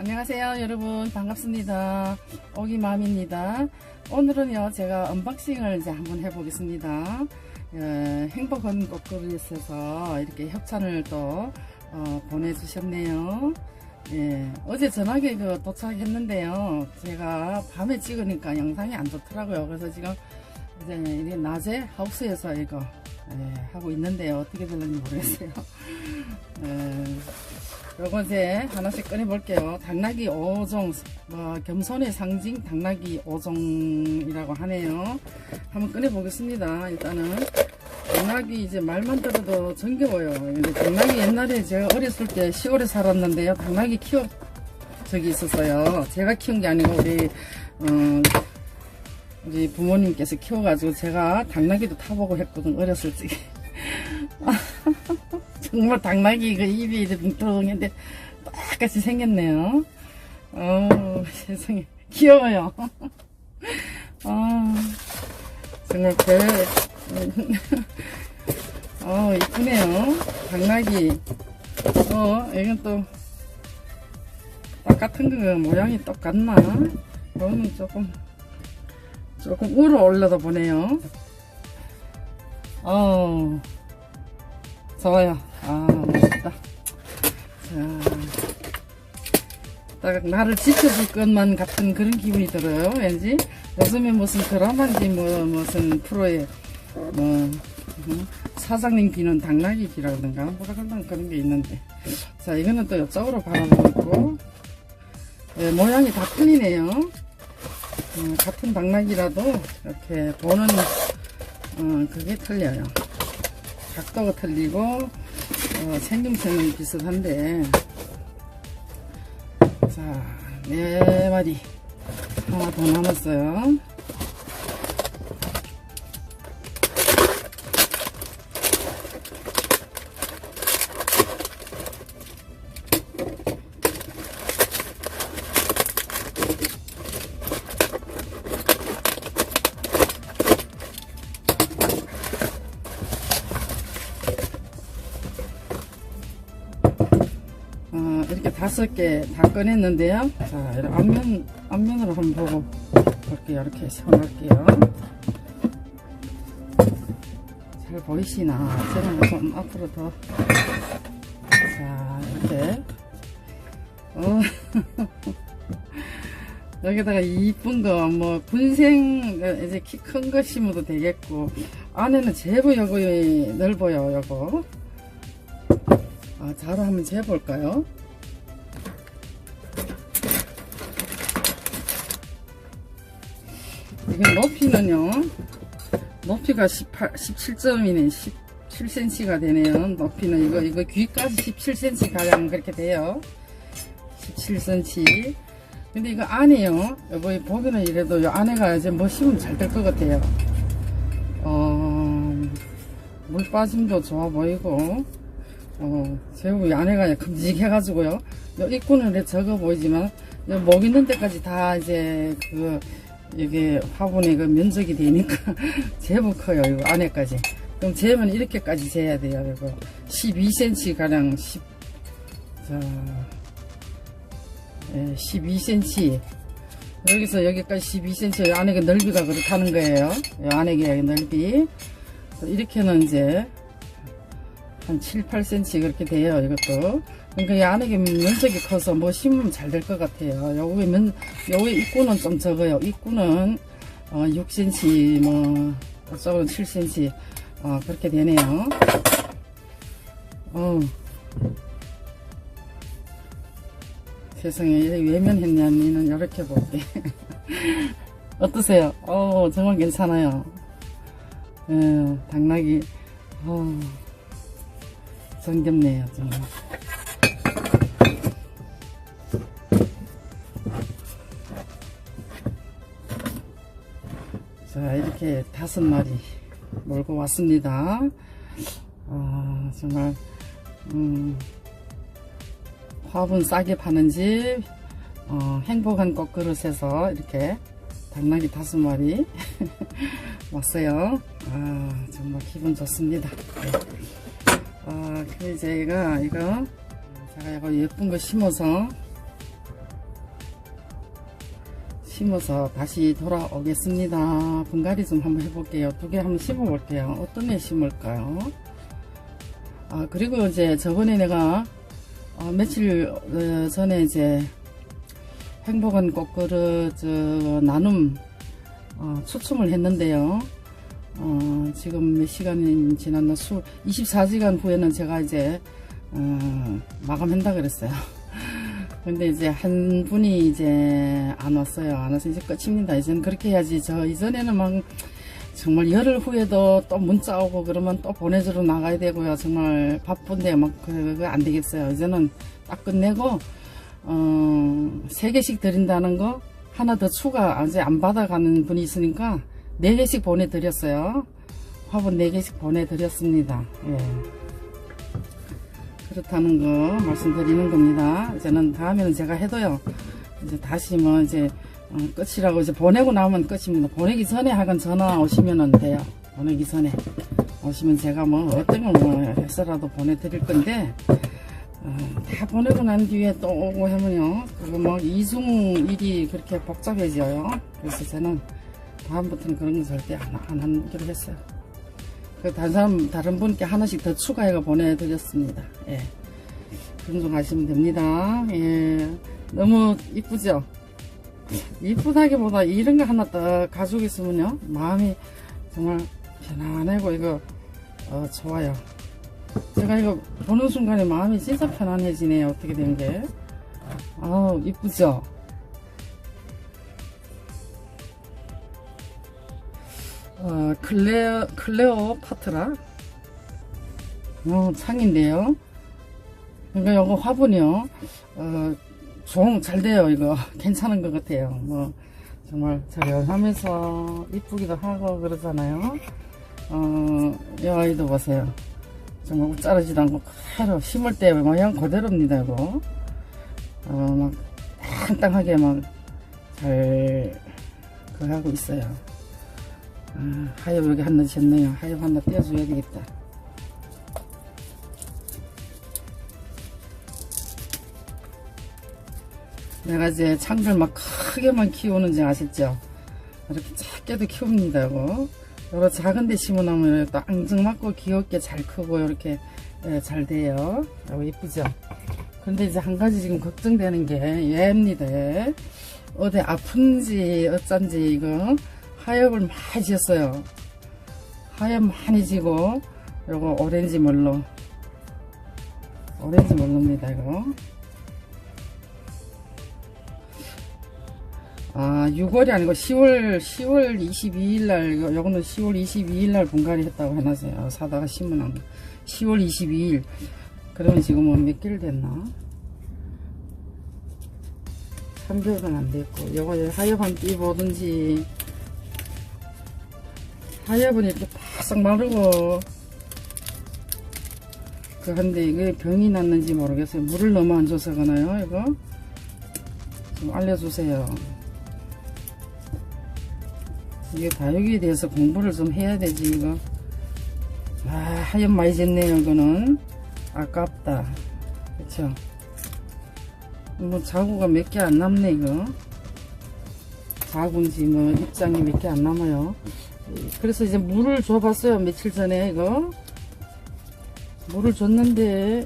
안녕하세요 여러분. 반갑습니다. 오기맘입니다. 오늘은요 제가 언박싱을 이제 한번 해보겠습니다. 어, 행복한 꽃그릇에서 이렇게 협찬을 또 어, 보내주셨네요. 예, 어제 전화기 그 도착했는데요. 제가 밤에 찍으니까 영상이 안 좋더라고요. 그래서 지금 이제 낮에 하우스에서 이거 예, 하고 있는데요. 어떻게 될는지 모르겠어요. 예, 요거 이제 하나씩 꺼내 볼게요. 당나귀 5종, 뭐, 겸손의 상징 당나귀 5종이라고 하네요. 한번 꺼내 보겠습니다. 일단은. 당나귀 이제 말만 들어도 정겨워요. 근데 당나귀 옛날에 제가 어렸을 때 시골에 살았는데요. 당나귀 키워, 적이 있었어요. 제가 키운 게 아니고 우리, 어, 우리 부모님께서 키워가지고 제가 당나귀도 타보고 했거든, 어렸을 적에. 정말 당나귀 그 입이 이렇게 뭉텅했는데 똑같이 생겼네요. 어 세상에 귀여워요. 아 정말 별. 어 이쁘네요. 당나귀. 어 이건 또 똑같은 거 모양이 똑같나? 이거는 조금 조금 우러 올려다 보네요. 어. 좋아요. 아, 멋있다. 자, 딱 나를 지켜줄 것만 같은 그런 기분이 들어요. 왠지. 요즘에 무슨 드라마인지 뭐, 무슨 프로에, 뭐, 음, 사장님 귀는 당나귀 귀라 그런가? 뭐라 그런 게 있는데. 자, 이거는 또 이쪽으로 바라보고 예, 모양이 다 틀리네요. 음, 같은 당나귀라도 이렇게 보는, 어, 그게 틀려요. 각도가 틀리고 어, 생김새는 비슷한데. 자 네 마리 하나 더 남았어요 다섯 개 다 꺼냈는데요. 자, 앞면, 앞면으로 한번 보고 볼게요. 이렇게 세워놓을게요. 잘 보이시나? 저는 좀 앞으로 더. 자, 이렇게. 어. 여기다가 이쁜 거, 뭐, 분생, 이제 키 큰 거 심어도 되겠고, 안에는 제부 여기 넓어요, 요거. 아, 자로 한번 재볼까요? 이게 높이는요, 높이가 18, 17점이네, 17cm가 되네요. 높이는 이거, 이거 귀까지 17cm 가량 그렇게 돼요. 17cm. 근데 이거 안에요, 여보, 보기는 이래도 이 안에가 이제 뭐 심으면 잘 될 것 같아요. 어, 물 빠짐도 좋아 보이고, 어, 제우 이 안에가 큼직해 가지고요. 요 입구는 적어 보이지만, 요목 있는 데까지 다 이제 그, 이게 화분의 그 면적이 되니까 제법 커요. 이 안에까지. 그럼 재면 이렇게까지 재야 돼요. 이거 12cm 가량 10, 자, 예, 12cm. 여기서 여기까지 12cm 안에 그 넓이가 그렇다는 거예요. 이 안에 그 넓이. 이렇게는 이제 한 7, 8cm 그렇게 돼요, 이것도. 그러니까 이 안에 면적이 커서 뭐 심으면 잘 될 것 같아요. 요거 면, 요거 입구는 좀 적어요. 입구는, 어, 6cm, 뭐, 이쪽은 7cm, 어, 그렇게 되네요. 어. 세상에, 이렇게 외면 했냐니는 이렇게 볼게. 어떠세요? 어, 정말 괜찮아요. 예, 당나귀, 어. 정겹네요, 정말. 이렇게 다섯 마리 몰고 왔습니다. 아, 정말, 음, 화분 싸게 파는 집, 어, 행복한 꽃그릇에서 이렇게 당나귀 다섯 마리 왔어요. 아, 정말 기분 좋습니다. 네. 아, 그래 제가 이거 제가 이거 예쁜 거 심어서 심어서 다시 돌아오겠습니다. 분갈이 좀 한번 해볼게요. 두 개 한번 심어볼게요. 어떤 애 심을까요? 아, 그리고 이제 저번에 내가 어, 며칠 어, 전에 이제 행복한 꽃그릇 저, 나눔 어, 추첨을 했는데요. 어, 지금 몇 시간이 지났나 수 24시간 후에는 제가 이제 어, 마감한다 그랬어요. 근데 이제 한 분이 이제 안 왔어요. 안 와서 이제 끝입니다. 이제는 그렇게 해야지. 저 이전에는 막 정말 열흘 후에도 또 문자 오고 그러면 또 보내주러 나가야 되고요. 정말 바쁜데 막 그거 안 되겠어요. 이제는 딱 끝내고 어, 세 개씩 드린다는 거 하나 더 추가 아직 안 받아가는 분이 있으니까 네 개씩 보내드렸어요. 화분 네 개씩 보내드렸습니다. 예. 그렇다는 거 말씀드리는 겁니다. 이제는 다음에는 제가 해도요. 이제 다시 뭐 이제 어, 끝이라고 이제 보내고 나면 끝입니다. 보내기 전에 하건 전화 오시면 돼요. 보내기 전에 오시면 제가 뭐 어떤 걸뭐 해서라도 보내드릴 건데 어, 다 보내고 난 뒤에 또 오고 하면요. 그거 뭐 이중 일이 그렇게 복잡해져요. 그래서 저는 다음부터는 그런 거 절대 안, 안 하기로 했어요. 그 다른 다른 분께 하나씩 더 추가해서 보내드렸습니다. 예. 그런 좀 하시면 됩니다. 예. 너무 이쁘죠? 이쁘다기보다 이런 거 하나 딱 가지고 있으면요. 마음이 정말 편안하고 이거, 어, 좋아요. 제가 이거 보는 순간에 마음이 진짜 편안해지네요. 어떻게 된 게. 아우, 이쁘죠? 어, 클레어, 클레오 파트라. 어, 창인데요. 그러니까 이거 화분이요. 어, 종, 잘 돼요, 이거. 괜찮은 것 같아요. 뭐, 정말 저렴하면서 이쁘기도 하고 그러잖아요. 어, 이 아이도 보세요. 정말 자르지도 않고 그대로 심을 때 모양 그대로입니다, 이거. 어, 막, 땅땅하게 막, 잘, 그 하고 있어요. 아, 하엽 여기 하나 졌네요. 하엽 하나 떼어줘야 되겠다. 내가 이제 창들 막 크게만 키우는지 아셨죠? 이렇게 작게도 키웁니다, 이거. 여러 작은 데 심어놓으면 또 앙증맞고 귀엽게 잘 크고 이렇게 예, 잘 돼요. 이거 이쁘죠? 근데 이제 한 가지 지금 걱정되는 게 얘입니다. 얘. 어디 아픈지 어쩐지 이거 하엽을 많이 지었어요. 하엽 많이 지고 요거 오렌지 물로. 오렌지 물로입니다 이거. 아 6월이 아니고 10월 10월 22일 날 이거 요거는 10월 22일 날 분갈이 했다고 해놨어요. 사다가 심으면 10월 22일. 그러면 지금 뭐몇 개월 됐나? 3개월은 안 됐고 요거 하엽 한띠 보든지 하엽은 이렇게 바싹 마르고. 그 근데 이게 병이 났는지 모르겠어요. 물을 너무 안 줘서 그나요 이거? 좀 알려주세요. 이게 다육이에 대해서 공부를 좀 해야 되지 이거. 아 하엽 많이 졌네요 이거는. 아깝다. 그쵸? 뭐 자구가 몇 개 안 남네 이거. 자구인지 뭐 입장이 몇 개 안 남아요 그래서 이제 물을 줘봤어요 며칠 전에 이거. 물을 줬는데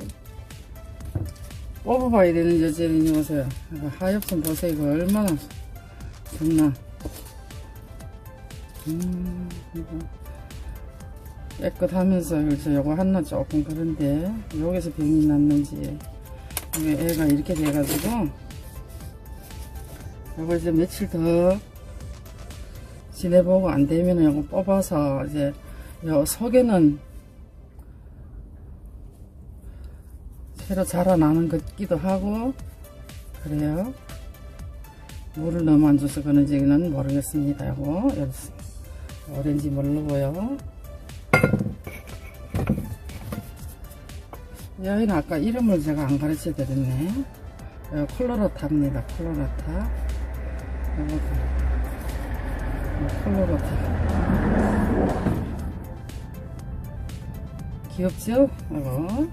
뽑아봐야 되는 여제는 보세요 하엽 좀 보세요. 이거 얼마나 좋나. 음 이거 깨끗하면서 그래서 요거 하나 조금 그런데 여기서 병이 났는지. 애가 이렇게 돼가지고. 요거 이제 며칠 더 지내보고 안 되면 이거 뽑아서 이제 요 속에는 새로 자라나는 것기도 하고 그래요. 물을 너무 안 줘서 그런지는 모르겠습니다. 요거 오렌지 물르고요. 여기는 아까 이름을 제가 안 가르쳐 드렸네. 콜로라타입니다. 콜로라타. 요거 컬러로타 귀엽죠? 이거.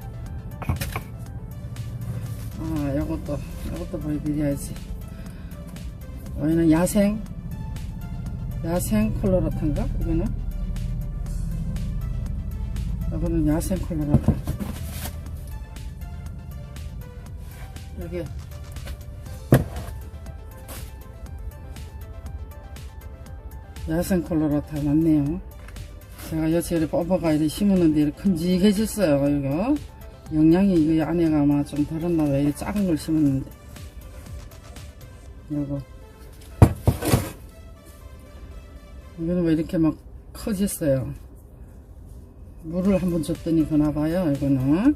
아 요것도 요것도 보여드려야지. 여기는 야생 야생 콜로라타인가? 이거는? 이거는 야생 콜로라타 여기 야생 콜로라타 맞네요. 제가 여치를 뽑아가 이렇게 심었는데 이렇게 큼직해졌어요 이거. 영양이 이거 안에가 아마 좀 덜었나 봐 이렇게 작은 걸 심었는데. 이거. 이거는 왜 이렇게 막 커졌어요? 물을 한번 줬더니 그나봐요 이거는.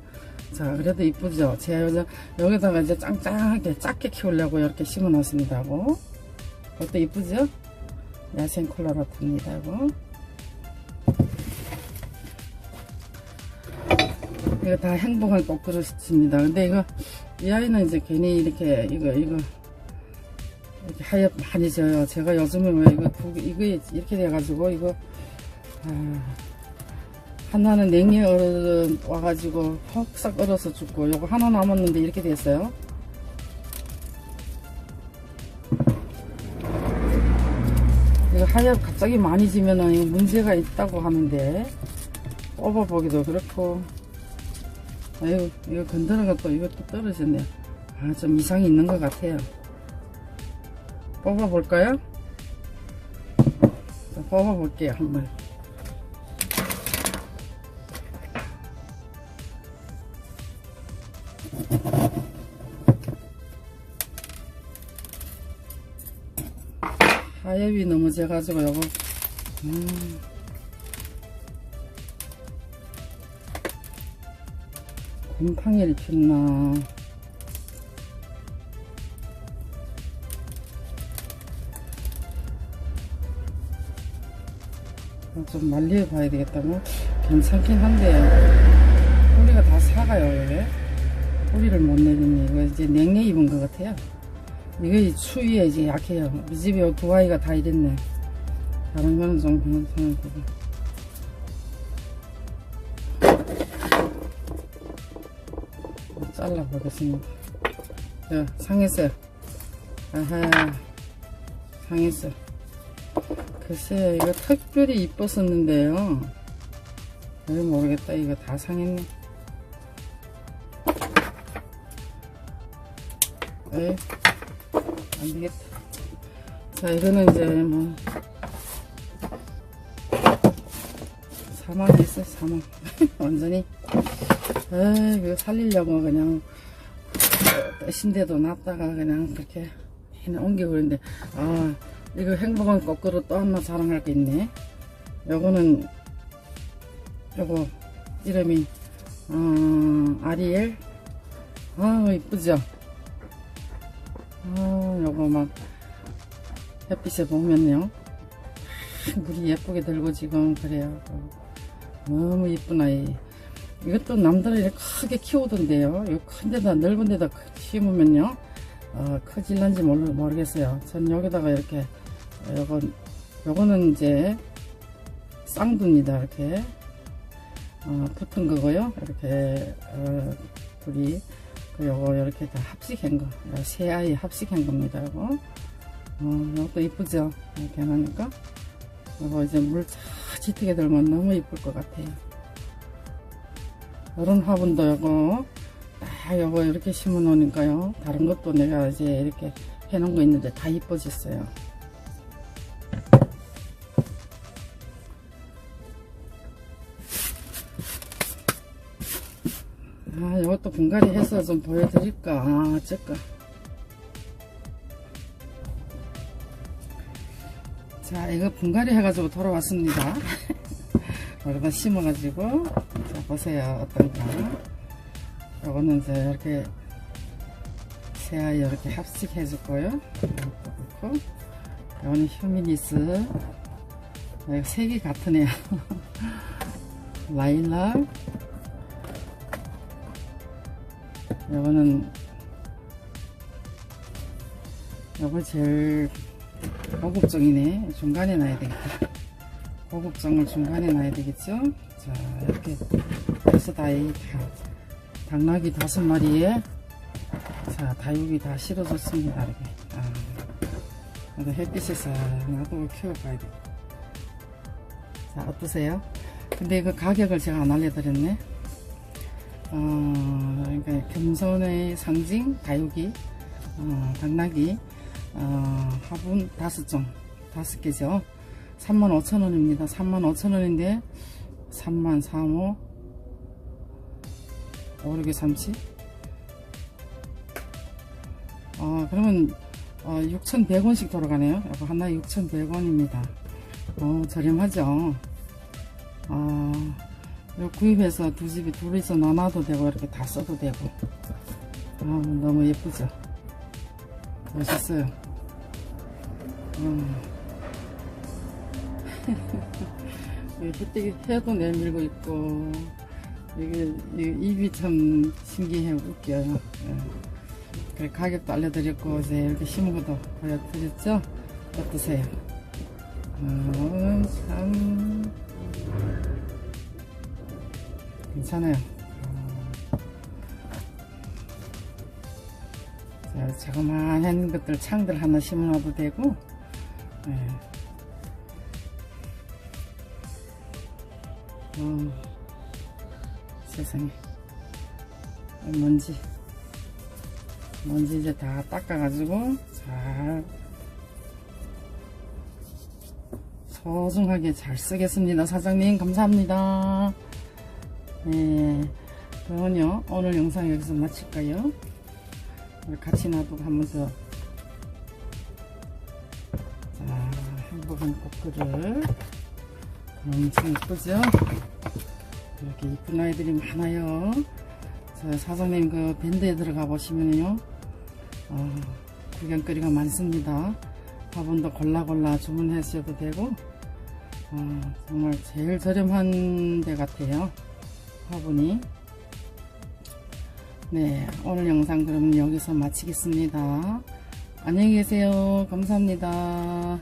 자 그래도 이쁘죠? 제가 여기다, 여기다가 이제 짱짱하게 작게 키우려고 이렇게 심어 놨습니다 하고. 그것도 이쁘죠 야생 콜라라트입니다 이거 이거 다 행복한 꽃그릇입니다. 근데 이거 이 아이는 이제 괜히 이렇게 이거 이거 이렇게 하얗 많이 져요. 제가 요즘에 왜 이거 두 개, 이거 이렇게 돼가지고 이거 아, 하나는 냉이에 얼어 와가지고 퍽싹 얼어서 죽고 요거 하나 남았는데 이렇게 됐어요 이거 하얗 갑자기 많이 지면은 문제가 있다고 하는데 뽑아보기도 그렇고. 아유 이거 건드는 것도 이것도 떨어졌네요 아좀 이상이 있는 것 같아요. 뽑아볼까요? 자, 뽑아볼게요 한번 하엽이 너무 져가지고 요거 음. 곰팡이를 폈나. 어, 좀 말려 봐야 되겠다 뭐 괜찮긴 한데 뿌리가 다 사가요 이게 뿌리를 못 내리니. 이거 이제 냉해 입은 것 같아요 이거 이 추위에 이제 약해요. 우리 집에 두 아이가 다 이랬네. 다른 거는 좀 괜찮을 거고. 잘라 보겠습니다. 자 상했어요. 아하 상했어 글쎄 이거 특별히 이뻤었는데요. 왜 모르겠다 이거 다 상했네. 에이 안되겠다. 자 이거는 이제 뭐 사망했어 사망. 완전히. 에이 이거 살리려고 그냥 신데도 놨다가 그냥 그렇게 옮겨버렸는데. 아 이거 행복한 거꾸로 또 하나 자랑할 게 있네. 요거는 요거 이름이 어, 아리엘? 아 이쁘죠 아 요거 막 햇빛에 보면요. 물이 예쁘게 들고 지금 그래요. 너무 이쁜 아이. 이것도 남들이 크게 키우던데요. 이 큰 데다 넓은 데다 심으면요. 어, 커질런지 모르, 모르겠어요. 전 여기다가 이렇게 요건 요거는 이제 쌍두입니다 이렇게. 어, 붙은 거고요. 이렇게 어, 둘이. 그 요거 이렇게 다 합식한 거, 세 아이 합식한 겁니다. 이거. 어, 이것도 이쁘죠? 이렇게 하니까. 이거 이제 물 짙게 들면 너무 이쁠 것 같아요. 이런 화분도 요거, 딱 요거 이렇게 심어 놓으니까요. 다른 것도 내가 이제 이렇게 해 놓은 거 있는데 다 이뻐졌어요. 이것도 분갈이 해서 좀 보여드릴까? 아, 어쩔까? 자, 이거 분갈이 해가지고 돌아왔습니다. 여기다 심어가지고, 자, 보세요. 어떤가. 요거는 이제 이렇게, 새아이 이렇게 합식해줄 거요. 그렇고, 요거는 휴미니스. 색이 같으네요. 라일락. 요거는 요거 제일 고급종이네 중간에 놔야 되겠다 고급종을 중간에 놔야 되겠죠 자 이렇게 해서 다이 다 당나귀 다섯 마리에 자 다육이 다 실어줬습니다 이렇게 아, 나도 햇빛에서 놔두고 키워봐야 돼. 자, 어떠세요? 근데 그 가격을 제가 안 알려드렸네. 어, 그러니까 겸손의 상징, 다육이, 어, 당나귀, 어, 화분 다섯 종, 다섯 개죠. 35,000원입니다. 35,000원인데, 3만 3호, 5, 6에 37? 아, 그러면, 어, 6,100원씩 돌아가네요. 이거 하나에 6,100원입니다. 어, 저렴하죠. 아, 이거 구입해서 두 집이 둘이서 나눠도 되고, 이렇게 다 써도 되고. 아, 너무 예쁘죠? 멋있어요. 음. 혜택이 해도 내밀고 있고, 이게, 입이 참 신기해, 웃겨요. 예. 그래, 가격도 알려드렸고, 이제 이렇게 심은 것도 보여드렸죠? 어떠세요? 어, 참, 괜찮아요. 어. 자, 자그마한 것들, 창들 하나 심어놔도 되고, 예. 어, 세상에. 먼지. 먼지 이제 다 닦아가지고, 잘, 소중하게 잘 쓰겠습니다. 사장님, 감사합니다. 네. 그러면요, 오늘 영상 여기서 마칠까요? 같이 놔두고 더. 자, 행복한 꽃그릇. 엄청 예쁘죠? 이렇게 이쁜 아이들이 많아요. 저 사장님 그 밴드에 들어가 보시면요. 어, 구경거리가 많습니다. 화분도 골라 골라 주문하셔도 되고, 어, 정말 제일 저렴한 데 같아요. 화분이. 네, 오늘 영상 그러면 여기서 마치겠습니다. 안녕히 계세요. 감사합니다.